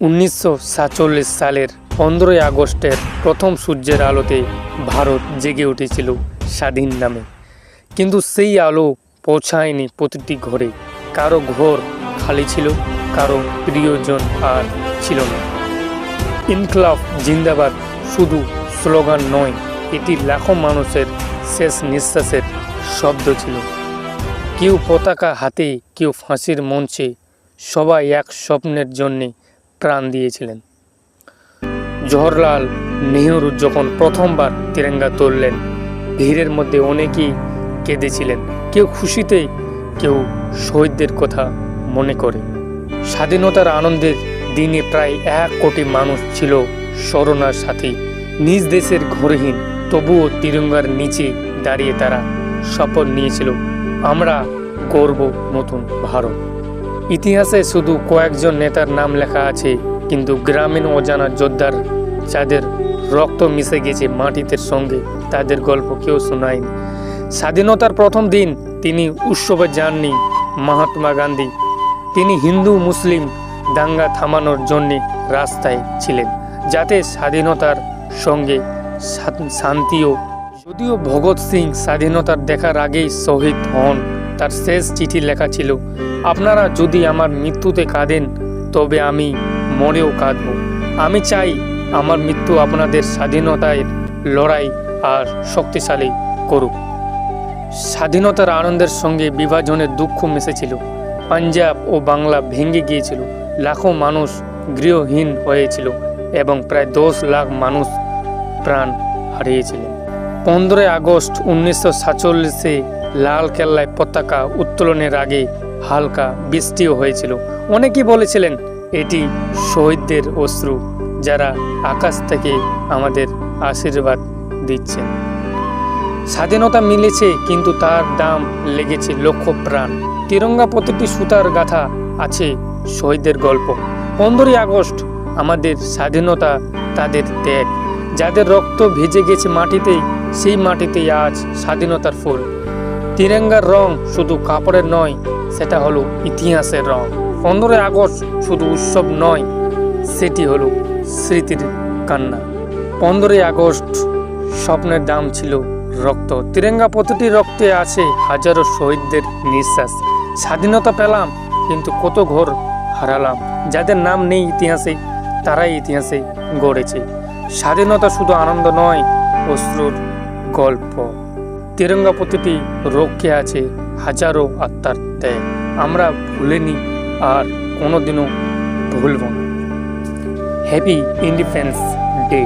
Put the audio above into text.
উনিশশো সাতচল্লিশ সালের পনেরোই আগস্টের প্রথম সূর্যের আলোতে ভারত জেগে উঠেছিল স্বাধীন নামে। কিন্তু সেই আলো পৌঁছায়নি প্রতিটি ঘরে। কারও ঘর খালি ছিল, কারও প্রিয়জন আর ছিল না। ইনকলাফ জিন্দাবাদ শুধু স্লোগান নয়, এটি লাখো মানুষের শেষ নিঃশ্বাসের শব্দ ছিল। কেউ পতাকা হাতে, কেউ ফাঁসির মঞ্চে, সবাই এক স্বপ্নের জন্যে প্রাণ দিয়েছিলেন। জওহরলাল নেহরু যখন প্রথমবার তিরঙ্গা তুললেন, ভিড়ের মধ্যে অনেকেই কেঁদেছিলেন। কেউ খুশিতে, কেউ শহীদদের কথা মনে করে। স্বাধীনতার আনন্দের দিনে প্রায় এক কোটি মানুষ ছিল শরণার সাথে। নিজ দেশের ঘরহীন, তবুও তিরঙ্গার নিচে দাঁড়িয়ে তারা শপথ নিয়েছিল, আমরা করব নতুন ভারত। ইতিহাসে শুধু কয়েকজন নেতার নাম লেখা আছে, কিন্তু গ্রামীণ অজানা যোদ্ধার যাদের রক্ত মিশে গেছে মাটিতে সঙ্গে। তাদের গল্প কেউ শোনায়নি। স্বাধীনতার প্রথম দিন তিনি উৎসবে যাননি মহাত্মা গান্ধী। তিনি হিন্দু, মুসলিম, দাঙ্গা থামানোর জন্য রাস্তায় ছিলেন, যাতে স্বাধীনতার সঙ্গে শান্তিও যদিও ভগৎ সিং স্বাধীনতার দেখার আগেই শহীদ হন। তার শেষ চিঠি লেখা ছিল, আপনারা যদি আমার মৃত্যুতে কাঁদেন, তবে আমি মরেও কাঁদব। আমি চাই আমার মৃত্যু আপনাদের স্বাধীনতায় লড়াই আর শক্তিশালী করুক। স্বাধীনতার আনন্দের সঙ্গে বিভাজনের দুঃখ মিশেছিল। পাঞ্জাব ও বাংলা ভেঙে গিয়েছিল। লাখো মানুষ গৃহহীন হয়েছিল এবং প্রায় দশ লাখ মানুষ প্রাণ হারিয়েছিলেন পনেরোই আগস্ট উনিশশো সাতচল্লিশে লাল কেল্লায় পতাকা উত্তোলনের আগে হালকা বৃষ্টিও হয়েছিল। অনেকেই বলেছিলেন, এটি শহীদদের অশ্রু, যারা আকাশ থেকে আমাদের আশীর্বাদ দিচ্ছেন স্বাধীনতা মিলেছে, কিন্তু তার দাম লেগেছে লক্ষ প্রাণ। তিরঙ্গা প্রতিটি সুতার গাথা আছে শহীদদের গল্প। পনেরোই আগস্ট, আমাদের স্বাধীনতা তাদের ত্যাগ। যাদের রক্ত ভেজে গেছে মাটিতে সেই মাটিতেই আজ স্বাধীনতার ফুল। তিরঙ্গার রং শুধু কাপড়ের নয়, সেটা হলো ইতিহাসের রং। পনেরোই আগস্ট শুধু উৎসব নয়, সেটি হলো স্মৃতির কান্না। পনেরোই আগস্ট স্বপ্নের দাম ছিল রক্ত। তিরঙ্গা প্রতিটি রক্তে আছে হাজারো শহীদদের নিঃশ্বাস। স্বাধীনতা পেলাম, কিন্তু কত ঘর হারালাম। যাদের নাম নেই ইতিহাসে, তারাই ইতিহাসে গড়েছে। স্বাধীনতা শুধু আনন্দ নয়, অশ্রুর গল্প। তিরঙ্গা প্রতিটি রক্ষে আছে হাজারো আত্মার ত্যাগ। আমরা ভুলিনি আর কোনোদিনও ভুলব না। Happy independence day